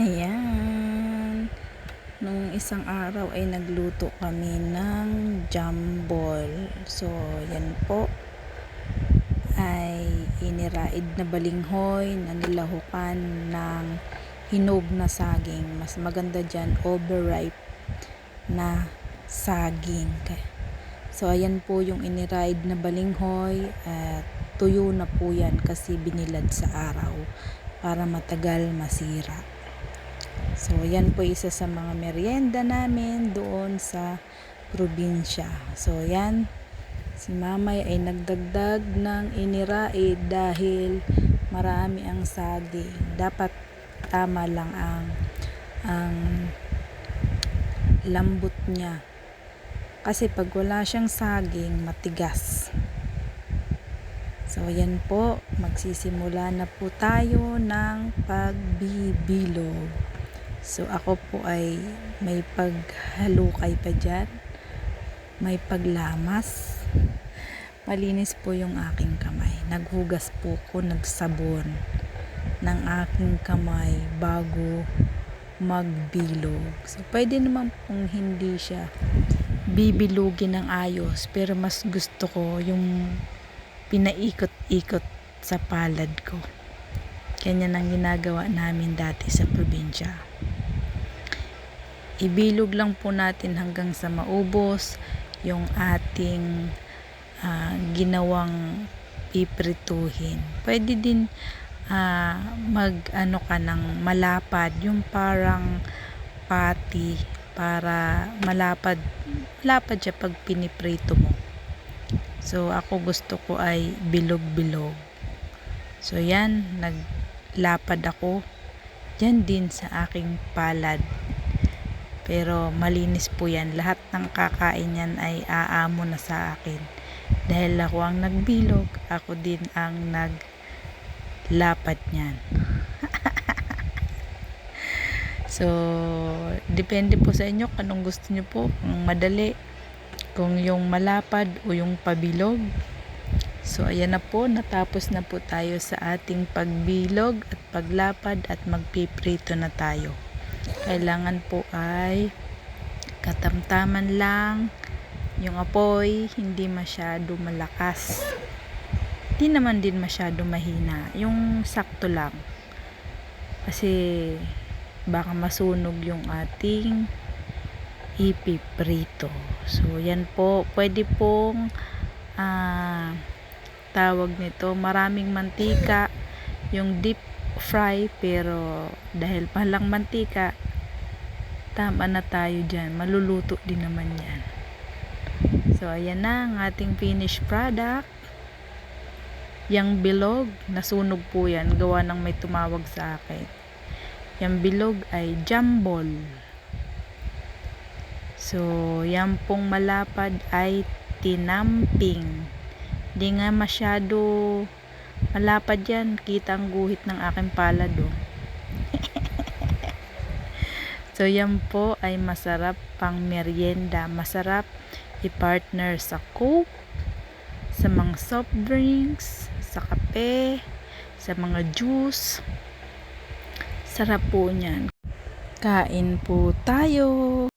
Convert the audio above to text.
Ayan. Nung isang araw ay nagluto kami ng jambol. So, yan po ay iniraid na balinghoy na nilahukan ng hinog na saging. Mas maganda dyan, overripe na saging. So, ayan po yung iniraid na balinghoy at tuyo na po yan kasi binilad sa araw para matagal masira. So, yan po isa sa mga merienda namin doon sa probinsya. So, yan. Si mamay ay nagdagdag ng iniraid dahil marami ang saging. Dapat tama lang ang ang lambot niya. Kasi pag wala siyang saging, matigas. So, yan po. Magsisimula na po tayo ng pagbibilog. So, ako po ay may paghalukay pa dyan. May paglamas. Malinis po yung aking kamay. Naghugas po ko, nagsabon ng aking kamay bago magbilog. So, pwede naman pong hindi siya bibilugin ng ayos. Pero mas gusto ko yung pinaikot-ikot sa palad ko. Ganyan ang ginagawa namin dati sa probinsya. Ibilog lang po natin hanggang sa maubos yung ating ah, ginawang piprituhin. Pwede din ah, mag ano ka ng malapad, yung parang pati para malapad malapad siya pag piniprito mo. So ako gusto ko ay bilog-bilog. So yan, naglapad ako dyan din sa aking palad. Pero malinis po yan. Lahat ng kakain yan ay aamo na sa akin. Dahil ako ang nagbilog, ako din ang naglapad niyan. so, depende po sa inyo kung anong gusto nyo po. Kung madali, kung yung malapad o yung pabilog. So, ayan na po. Natapos na po tayo sa ating pagbilog at paglapad at magpiprito na tayo kailangan po ay katamtaman lang. Yung apoy hindi masyado malakas. Hindi naman din masyado mahina. Yung sakto lang. Kasi baka masunog yung ating ipiprito. So yan po. Pwede pong ah, tawag nito maraming mantika. Yung deep fry pero dahil palang mantika tama na tayo dyan. Maluluto din naman yan. So ayan na ang ating finished product. Yung bilog nasunog po yan. Gawa ng may tumawag sa akin. Yung bilog ay jambol. So yan pong malapad ay tinamping. Di nga masyado malapad yan. Kita ang guhit ng aking palad oh. so yan po ay masarap pang merienda. Masarap i-partner sa coke sa mga soft drinks sa kape sa mga juice. Sarap po niyan. Kain po tayo